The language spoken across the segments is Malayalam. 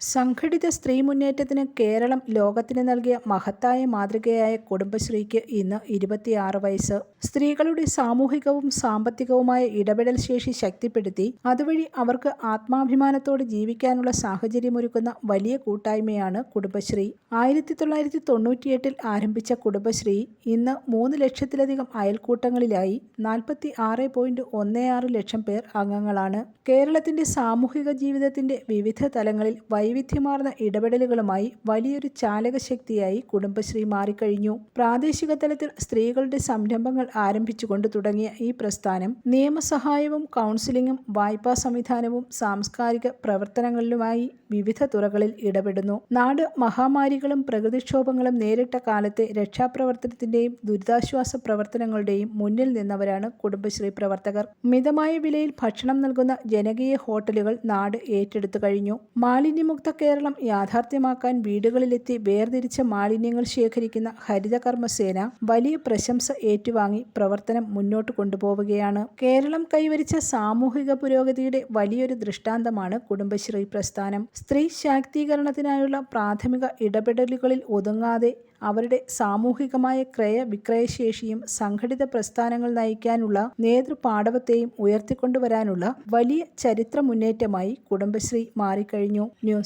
സംഘടിത സ്ത്രീ മുന്നേറ്റത്തിന് കേരളം ലോകത്തിന് നൽകിയ മഹത്തായ മാതൃകയായ കുടുംബശ്രീക്ക് ഇന്ന് ഇരുപത്തിയാറ് വയസ്സ്. സ്ത്രീകളുടെ സാമൂഹികവും സാമ്പത്തികവുമായ ഇടപെടൽ ശേഷി ശക്തിപ്പെടുത്തി അതുവഴി അവർക്ക് ആത്മാഭിമാനത്തോടെ ജീവിക്കാനുള്ള സാഹചര്യമൊരുക്കുന്ന വലിയ കൂട്ടായ്മയാണ് കുടുംബശ്രീ. ആയിരത്തി തൊള്ളായിരത്തി തൊണ്ണൂറ്റിയെട്ടിൽ ആരംഭിച്ച കുടുംബശ്രീ ഇന്ന് മൂന്ന് ലക്ഷത്തിലധികം അയൽക്കൂട്ടങ്ങളിലായി നാൽപ്പത്തി ആറ് പോയിന്റ് ഒന്ന് ആറ് ലക്ഷം പേർ അംഗങ്ങളാണ്. കേരളത്തിന്റെ സാമൂഹിക ജീവിതത്തിന്റെ വിവിധ തലങ്ങളിൽ വൈവിധ്യമാർന്ന ഇടപെടലുകളുമായി വലിയൊരു ചാലകശക്തിയായി കുടുംബശ്രീ മാറിക്കഴിഞ്ഞു. പ്രാദേശിക തലത്തിൽ സ്ത്രീകളുടെ സംരംഭങ്ങൾ ആരംഭിച്ചുകൊണ്ട് തുടങ്ങിയ ഈ പ്രസ്ഥാനം നിയമസഹായവും കൗൺസിലിംഗും വായ്പാ സംവിധാനവും സാംസ്കാരിക പ്രവർത്തനങ്ങളിലുമായി വിവിധ തുറകളിൽ ഇടപെടുന്നു. നാട് മഹാമാരികളും പ്രകൃതിക്ഷോഭങ്ങളും നേരിട്ട കാലത്തെ രക്ഷാപ്രവർത്തനത്തിന്റെയും ദുരിതാശ്വാസ പ്രവർത്തനങ്ങളുടെയും മുന്നിൽ നിന്നവരാണ് കുടുംബശ്രീ പ്രവർത്തകർ. മിതമായ വിലയിൽ ഭക്ഷണം നൽകുന്ന ജനകീയ ഹോട്ടലുകൾ നാട് ഏറ്റെടുത്തു കഴിഞ്ഞു. മാലിന്യമുക്ത കേരളം യാഥാർത്ഥ്യമാക്കാൻ വീടുകളിലെത്തി വേർതിരിച്ച മാലിന്യങ്ങൾ ശേഖരിക്കുന്ന ഹരിതകർമ്മസേന വലിയ പ്രശംസ ഏറ്റുവാങ്ങി പ്രവർത്തനം മുന്നോട്ട് കൊണ്ടുപോവുകയാണ്. കേരളം കൈവരിച്ച സാമൂഹിക പുരോഗതിയുടെ വലിയൊരു ദൃഷ്ടാന്തമാണ് കുടുംബശ്രീ പ്രസ്ഥാനം. സ്ത്രീ ശാക്തീകരണത്തിനായുള്ള പ്രാഥമിക ഇടപെടലുകളിൽ ഒതുങ്ങാതെ അവരുടെ സാമൂഹികമായ ക്രയ വിക്രയശേഷിയും സംഘടിത പ്രസ്ഥാനങ്ങൾ നയിക്കാനുള്ള നേതൃപാടവത്തെയും ഉയർത്തിക്കൊണ്ടുവരാനുള്ള വലിയ ചരിത്ര മുന്നേറ്റമായി കുടുംബശ്രീ മാറിക്കഴിഞ്ഞു. ന്യൂസ്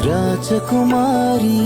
రాజకుమారి.